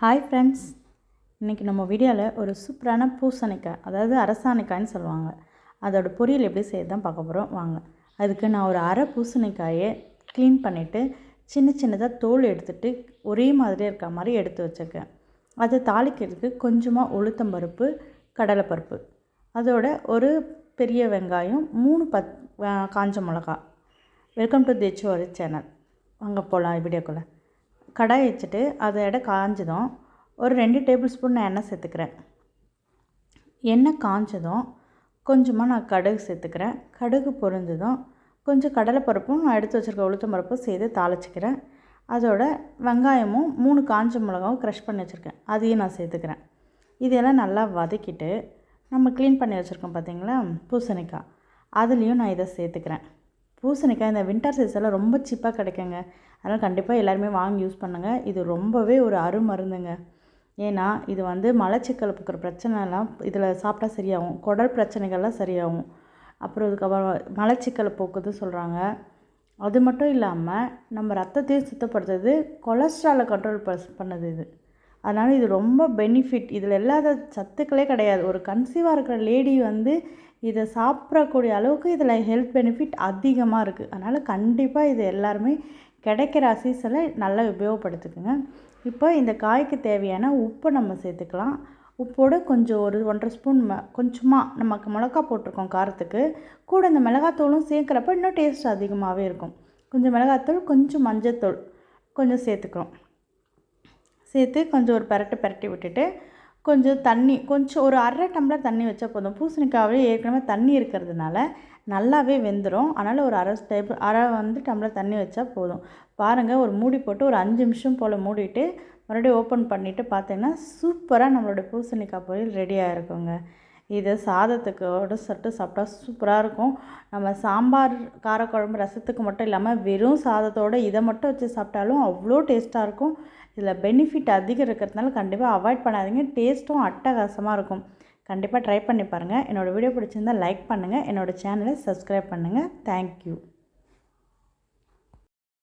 Hi friends இன்றைக்கி நம்ம வீடியோவில் ஒரு சூப்பரான பூசணிக்காய் அதாவது அரசாணிக்காய்ன்னு சொல்லுவாங்க. அதோடய பொரியல் எப்படி செய்யறது தான் பார்க்க போகிறோம் வாங்க. அதுக்கு நான் ஒரு அரை பூசணிக்காயை க்ளீன் பண்ணிவிட்டு சின்ன சின்னதாக தோல் எடுத்துகிட்டு ஒரே மாதிரி இருக்க மாதிரி எடுத்து வச்சுருக்கேன். அதை தாளிக்கிறதுக்கு கொஞ்சமாக உளுத்தம்பருப்பு கடலைப்பருப்பு. அதோட ஒரு பெரிய வெங்காயம் மூணு பத் காஞ்ச மிளகா வெல்கம் டு தேச்சுவரி சேனல் வாங்க போகலாம் வீடியோக்குள்ளே. கடாய் வச்சுட்டு அதை எடை காஞ்சதும் ஒரு ரெண்டு டேபிள் ஸ்பூன் நான் எண்ணெய் சேர்த்துக்கிறேன். எண்ணெய் காஞ்சதும் கொஞ்சமாக நான் கடுகு சேர்த்துக்கிறேன். கடுகு பொரிஞ்சதும் கொஞ்சம் கடலைப்பருப்பும் நான் எடுத்து வச்சுருக்க உளுத்தம் பருப்பும் சேர்த்து தாளிச்சிக்கிறேன். அதோட வெங்காயமும் மூணு காஞ்ச மிளகாவும் க்ரஷ் பண்ணி வச்சுருக்கேன். அதையும் நான் சேர்த்துக்கிறேன். இதெல்லாம் நல்லா வதக்கிட்டு நம்ம க்ளீன் பண்ணி வச்சுருக்கோம் பார்த்தீங்களா பூசணிக்காய். அதுலேயும் நான் இதை சேர்த்துக்கிறேன். பூசணிக்காய் இந்த வின்டர் சீசனில் ரொம்ப சீப்பாக கிடைக்குங்க. அதனால் கண்டிப்பாக எல்லாருமே வாங்கி யூஸ் பண்ணுங்கள் இது ரொம்பவே ஒரு அருமருந்துங்க. ஏன்னா இது வந்து மலச்சிக்கல் இருக்கிற பிரச்சனைலாம் இதில் சாப்பிட்டா சரியாகும். குடல் பிரச்சனைகள்லாம் சரியாகும். அப்புறம் இதுக்கப்புறம் மலச்சிக்கலை போக்குது சொல்கிறாங்க அது மட்டும் இல்லாமல் நம்ம ரத்தத்தையும் சுத்தப்படுத்துறது கொலஸ்ட்ராலை கண்ட்ரோல் பண்ணுது இது. அதனால் இது ரொம்ப பெனிஃபிட் இதில் இல்லாத சத்துக்களே கிடையாது. ஒரு கன்சீவாக இருக்கிற லேடி வந்து இதை சாப்பிடக்கூடிய அளவுக்கு இதில் ஹெல்த் பெனிஃபிட் அதிகமாக இருக்குது அதனால் கண்டிப்பாக இது எல்லாருமே கிடைக்கிற சீசனை நல்லா உபயோகப்படுத்திக்குங்க. இப்போ இந்த காய்க்கு தேவையான உப்பை நம்ம சேர்த்துக்கலாம். உப்போடு கொஞ்சம் ஒரு ஒன்றரை ஸ்பூன் ம கொஞ்சமாக நமக்கு மிளகா போட்டிருக்கோம் காரத்துக்கு. கூட இந்த மிளகாத்தூளும் சேர்க்குறப்ப இன்னும் டேஸ்ட் அதிகமாகவே இருக்கும். கொஞ்சம் மிளகாத்தூள் கொஞ்சம் மஞ்சத்தூள் கொஞ்சம் சேர்த்துக்கிறோம். சேர்த்து கொஞ்சம் ஒரு பரட்டு பரட்டி விட்டுட்டு கொஞ்சம் தண்ணி கொஞ்சம் ஒரு அரை டம்ளர் தண்ணி வச்சா போதும். பூசணிக்காவே ஏற்கனவே தண்ணி இருக்கிறதுனால நல்லாவே வெந்துடும் அதனால் ஒரு அரை டேபிள் அரை வந்து டம்ளர் தண்ணி வச்சா போதும். பாருங்கள் ஒரு மூடி போட்டு ஒரு அஞ்சு நிமிஷம் போல் மூடிட்டு மறுபடியும் ஓப்பன் பண்ணிவிட்டு பார்த்தீங்கன்னா சூப்பராக நம்மளோட பூசணிக்காய் பொரியல் ரெடியாக இருக்குங்க. இது சாதத்துக்கோடு சட்டு சாப்பிட்டா சூப்பராக இருக்கும். நம்ம சாம்பார் காரக்குழம்பு ரசத்துக்கு மட்டும் இல்லாமல் வெறும் சாதத்தோடு இதை மட்டும் வச்சு சாப்பிட்டாலும் அவ்வளோ டேஸ்ட்டாக இருக்கும். இதில் பெனிஃபிட் அதிகம் இருக்கிறதுனால கண்டிப்பாக அவாய்ட் பண்ணாதீங்க. டேஸ்ட்டும் அட்டகாசமாக இருக்கும். கண்டிப்பாக ட்ரை பண்ணி பாருங்கள் என்னோடய வீடியோ பிடிச்சிருந்தால் லைக் பண்ணுங்கள் என்னோடய சேனலை சப்ஸ்கிரைப் பண்ணுங்கள் தேங்க்யூ